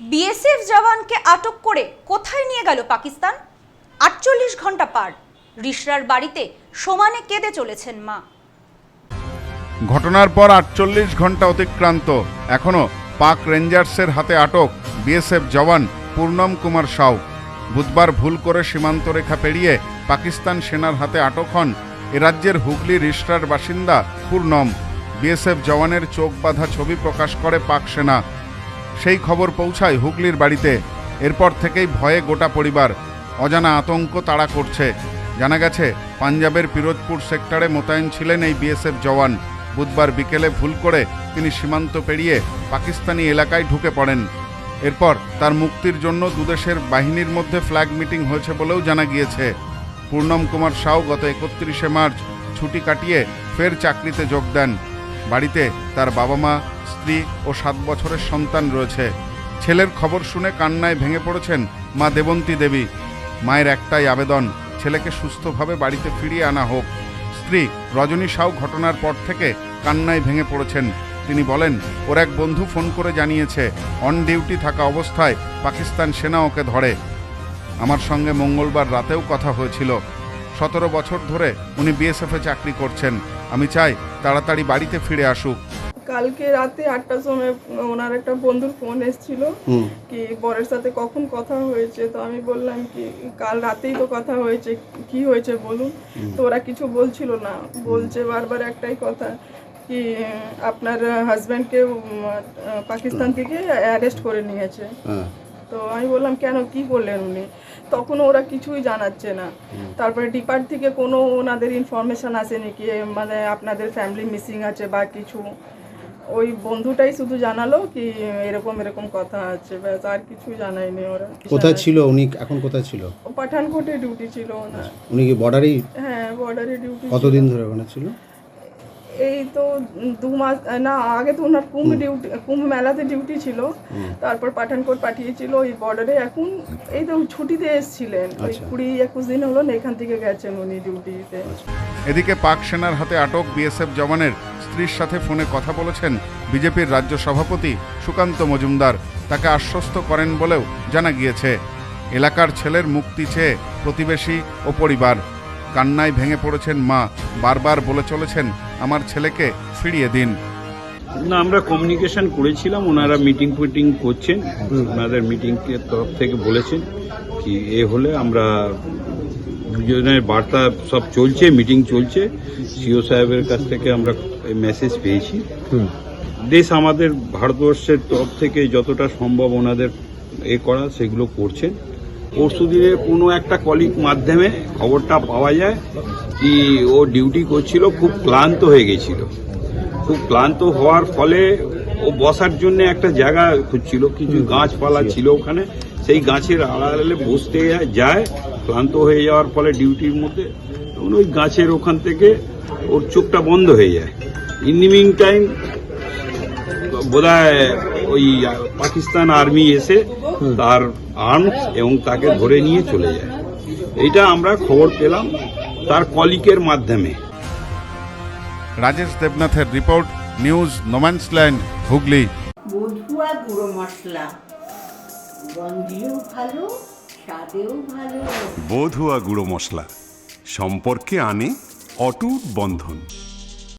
BSF জওয়ানকে আটক করে কোথায় নিয়ে গেল পাকিস্তান? আটচল্লিশ ঘণ্টা পার। রিশরার বাড়িতে সমানে কেঁদে চলেছেন মা। ঘটনার পর আটচল্লিশ ঘণ্টা অতিক্রান্ত। এখনও পাক রেঞ্জার্সের হাতে আটক বিএসএফ জওয়ান পূর্ণম কুমার সাউ। বুধবার ভুল করে সীমান্ত রেখা পেরিয়ে পাকিস্তান সেনার হাতে আটক হন এ রাজ্যের হুগলি রিসরার বাসিন্দা পূর্ণম। বিএসএফ জওয়ানের চোখ বাঁধা ছবি প্রকাশ করে পাক সেনা। সেই খবর পৌঁছায় হুগলির বাড়িতে। এরপর থেকেই ভয়ে গোটা পরিবার অজানা আতঙ্ক তাড়া করছে। জানা গেছে, পাঞ্জাবের পিরোজপুর সেক্টরে মোতায়েন ছিলেন এই বিএসএফ জওয়ান। বুধবার বিকেলে ভুল করে তিনি সীমান্ত পেরিয়ে পাকিস্তানি এলাকায় ঢুকে পড়েন। এরপর তার মুক্তির জন্য দুদেশের বাহিনীর মধ্যে ফ্ল্যাগ মিটিং হয়েছে বলেও জানা গিয়েছে। পূর্ণম কুমার সাউ গত একত্রিশে মার্চ ছুটি কাটিয়ে ফের চাকরিতে যোগ দেন। বাড়িতে তার বাবা মা স্ত্রী ও সাত বছরের সন্তান রয়েছে। ছেলের খবর শুনে কান্নায় ভেঙে পড়েছেন মা দেবন্তী দেবী। মায়ের একটাই আবেদন, ছেলেকে সুস্থভাবে বাড়িতে ফিরিয়ে আনা হোক। স্ত্রী রজনী সাউ ঘটনার পর থেকে কান্নায় ভেঙে পড়েছেন। তিনি বলেন, ওর এক বন্ধু ফোন করে জানিয়েছে অন ডিউটি থাকা অবস্থায় পাকিস্তান সেনা ওকে ধরে। আমার সঙ্গে মঙ্গলবার রাতেও কথা হয়েছিল। সতেরো বছর ধরে উনি বিএসএফে চাকরি করছেন। আমি চাই তাড়াতাড়ি বাড়িতে ফিরে আসুক। কালকে রাতে আটটার সময় ওনার একটা বন্ধুর ফোন এসেছিল কি বরের সাথে কখন কথা হয়েছে? তো আমি বললাম কি কাল রাতেই তো কথা হয়েছে কি হয়েছে বলুন? তো ওরা কিছু বলছিল না। বলছে বারবার একটাই কথা কি আপনার হাজব্যান্ডকে পাকিস্তান থেকে অ্যারেস্ট করে নিয়েছে। তো আমি বললাম কেন? কি করলেন উনি? তখন ওরা কিছুই জানাচ্ছে না। তারপরে ডিপার্ট থেকে কোনো ওনাদের ইনফরমেশন আসেনি কি মানে আপনাদের ফ্যামিলি মিসিং আছে বা কিছু। ওই বন্ধুটাই শুধু জানালো কি এরকম এরকম কথা আছে ব্যাস আর কিছু জানায়নি ওরা। কোথায় ছিল উনি? এখন কোথায় ছিল? ও পাঠানকোটে ডিউটি ছিল ওনার। উনি কি বর্ডারেই হ্যাঁ বর্ডারে ডিউটি কতদিন ধরে ওখানে ছিল? এই তো দু মাস না আগে তো ওনার কুম্ভ ডিউটি কুম্ভ মেলাতে ডিউটি ছিল। তারপর পাঠানকোট পাঠিয়েছিল ওই বর্ডারে এখন এই তো ছুটিতে এসেছিলেন। ওই আচ্ছা। কুড়ি একুশ দিন হলো এখান থেকে গেছেন উনি ডিউটিতে এদিকে পাক সেনার হাতে আটক বিএসএফ জওয়ানের স্ত্রীর সাথে ফোনে কথা বলেছেন বিজেপির রাজ্য সভাপতি সুকান্ত মজুমদার। তাকে আশ্বস্ত করেন বলেও জানা গিয়েছে। এলাকার ছেলের মুক্তি চেয়ে প্রতিবেশী ও পরিবার। কান্নায় ভেঙে পড়েছেন মা। বারবার বলে চলেছেন আমার ছেলেকে ফিরিয়ে দিন। না আমরা কমিউনিকেশন করেছিলাম ওনারা মিটিং ফিটিং করছেন ওনাদের মিটিং তরফ থেকে বলেছেন কি এ হলে আমরা দুজনের বার্তা সব চলছে মিটিং চলছে। সিও সাহেবের কাছ থেকে আমরা মেসেজ পেয়েছি। দেশ আমাদের ভারতবর্ষের তরফ থেকে যতটা সম্ভব ওনাদের এ করা সেগুলো করছেন। পরশু দিনে কোনো একটা কলিগ মাধ্যমে খবরটা পাওয়া যায় কি ও ডিউটি করছিল খুব ক্লান্ত হয়ে গেছিল। খুব ক্লান্ত হওয়ার ফলে ও বসার জন্য একটা জায়গা খুঁজছিল কিছু গাছপালা ছিল ওখানে। সেই গাছের আড়ালে বসতে যায় ক্লান্ত হয়ে যাওয়ার ফলে ডিউটির মধ্যে। তখন ওই গাছের ওখান থেকে ওর চোখটা বন্ধ হয়ে যায়। মিন টাইম বোধহয় ওই পাকিস্তান আর্মি এসে তার আর্মস এবং তাকে ধরে নিয়ে চলে যায়। এইটা আমরা খবর পেলাম তার কলিকের মাধ্যমে। Rajesh দেবনাথের report news no man's land Hooghly. বধুয়া গুঁড়ো মশলা। গন্ধেও ভালো স্বাদেও ভালো। বধুয়া গুঁড়ো মশলা। সম্পর্কে আনে অটুট বন্ধন।